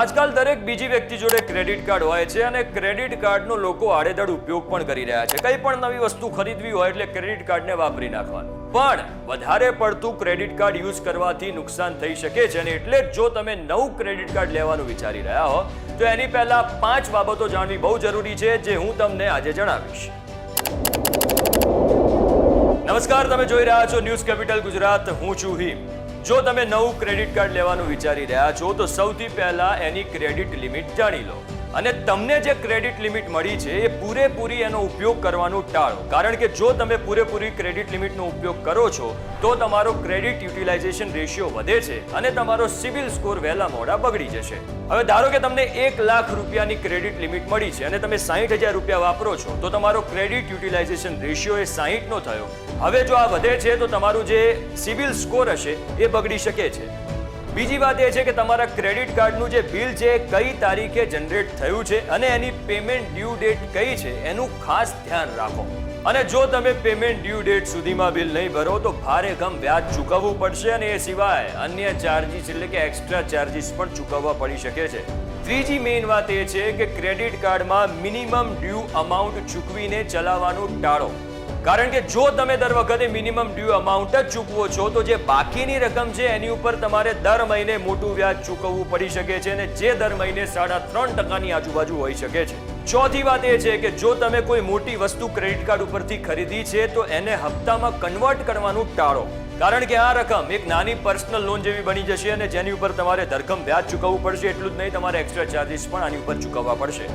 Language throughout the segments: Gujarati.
આજકાલ દરેક બીજી વ્યક્તિ જોડે ક્રેડિટ કાર્ડ હોય છે અને ક્રેડિટ કાર્ડનો લોકો આડેધડ ઉપયોગ પણ કરી રહ્યા છે. કંઈ પણ નવી વસ્તુ ખરીદવી હોય એટલે ક્રેડિટ કાર્ડને વાપરી નાખવાનું. પણ વધારે પડતું ક્રેડિટ કાર્ડ યુઝ કરવાથી નુકસાન થઈ શકે છે અને એટલે જ તમે નવું ક્રેડિટ કાર્ડ લેવાનું વિચારી રહ્યા હો, તો એની પહેલા પાંચ બાબતો જાણવી બહુ જરૂરી છે જે હું તમને આજે જણાવીશ. નમસ્કાર, તમે જોઈ રહ્યા છો ન્યૂઝ કેપિટલ ગુજરાત. હું છું હિમ. જો તમે નવું ક્રેડિટ કાર્ડ લેવાનું વિચારી રહ્યા છો, તો સૌથી પહેલા એની ક્રેડિટ લિમિટ જાણી લો. અને તમને જે ક્રેડિટ લિમિટ મળી છે, એ પૂરેપૂરી એનો ઉપયોગ કરવાનું ટાળો. કારણ કે જો તમે પૂરેપૂરી ક્રેડિટ લિમિટનો ઉપયોગ કરો છો, તો તમારો ક્રેડિટ યુટિલાઇઝેશન રેશિયો વધે છે અને તમારો સિવિલ સ્કોર વહેલા મોડા બગડી જશે. હવે ધારો કે તમને એક લાખ રૂપિયાની ક્રેડિટ લિમિટ મળી છે અને તમે સાહીઠ હજાર રૂપિયા વાપરો છો, તો તમારો ક્રેડિટ યુટિલાઇઝેશન રેશિયો એ સાહીઠનો થયો. હવે જો આ વધે છે, તો તમારું જે સિવિલ સ્કોર હશે, એ બગડી શકે છે. બીજી વાત એ છે કે તમારા ક્રેડિટ કાર્ડનું જે બિલ છે કઈ તારીખે જનરેટ થયું છે અને એની પેમેન્ટ ડ્યુ ડેટ કઈ છે, એનું ખાસ ધ્યાન રાખો. અને જો તમે પેમેન્ટ ડ્યુ ડેટ સુધીમાં બિલ નહીં ભરો, તો ભારે ગમ વ્યાજ ચૂકવવું પડશે અને એ સિવાય અન્ય ચાર્જીસ એટલે કે એક્સ્ટ્રા ચાર્જીસ પણ ચૂકવવા પડી શકે છે. ત્રીજી મેઇન વાત એ છે કે ક્રેડિટ કાર્ડમાં મિનિમમ ડ્યુ અમાઉન્ટ ચૂકવીને ચલાવવાનું ટાળો. કારણ કે જો તમે દર વખતે મિનિમમ ડ્યુ અમાઉન્ટ જ ચૂકવો છો, તો જે બાકીની રકમ છે, એની ઉપર તમારે દર મહિને મોટું વ્યાજ ચૂકવવું પડી શકે છે અને જે દર મહિને સાડા ત્રણ ટકાની આજુબાજુ હોઈ શકે છે. ચોથી વાત એ છે કે જો તમે કોઈ મોટી વસ્તુ ક્રેડિટ કાર્ડ ઉપરથી ખરીદી છે, તો એને હપ્તામાં કન્વર્ટ કરવાનું ટાળો. કારણ કે આ રકમ એક નાની પર્સનલ લોન જેવી બની જશે અને જેની ઉપર તમારે ધરખમ વ્યાજ ચૂકવવું પડશે, એટલું જ નહીં, તમારે એક્સ્ટ્રા ચાર્જિસ પણ આની ઉપર ચૂકવવા પડશે.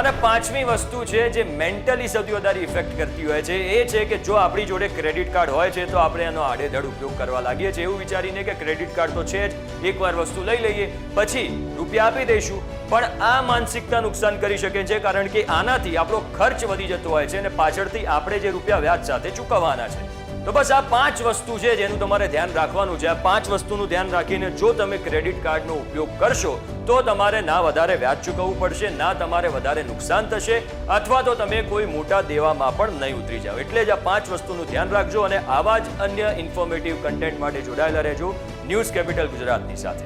અને પાંચમી વસ્તુ છે, જે મેન્ટલી સૌથી વધારે ઇફેક્ટ કરતી હોય છે, એ છે કે જો આપણી જોડે ક્રેડિટ કાર્ડ હોય છે, તો આપણે એનો આડેધડ ઉપયોગ કરવા લાગીએ છીએ. એવું વિચારીને કે ક્રેડિટ કાર્ડ તો છે જ, એકવાર વસ્તુ લઈ લઈએ, પછી રૂપિયા આપી દઈશું પણ આ માનસિકતા નુકસાન કરી શકે છે, કારણ કે આનાથી આપણો ખર્ચ વધી જતો હોય છે અને પાછળથી આપણે જે રૂપિયા વ્યાજ સાથે ચૂકવવાના છે. તો બસ આ પાંચ વસ્તુ છે જેનું તમારે ધ્યાન રાખવાનું છે. આ પાંચ વસ્તુનું ધ્યાન રાખીને જો તમે ક્રેડિટ કાર્ડનો ઉપયોગ કરશો, તો તમારે ના વધારે વ્યાજ ચૂકવવું પડશે, ના તમારે વધારે નુકસાન થશે, અથવા તો તમે કોઈ મોટા દેવામાં પણ નહીં ઉતરી જાઓ. એટલે જ આ પાંચ વસ્તુનું ધ્યાન રાખજો અને આવા જ અન્ય ઇન્ફોર્મેટિવ કન્ટેન્ટ માટે જોડાયેલા રહેજો. ન્યૂઝ કેપિટલ ગુજરાતની સાથે.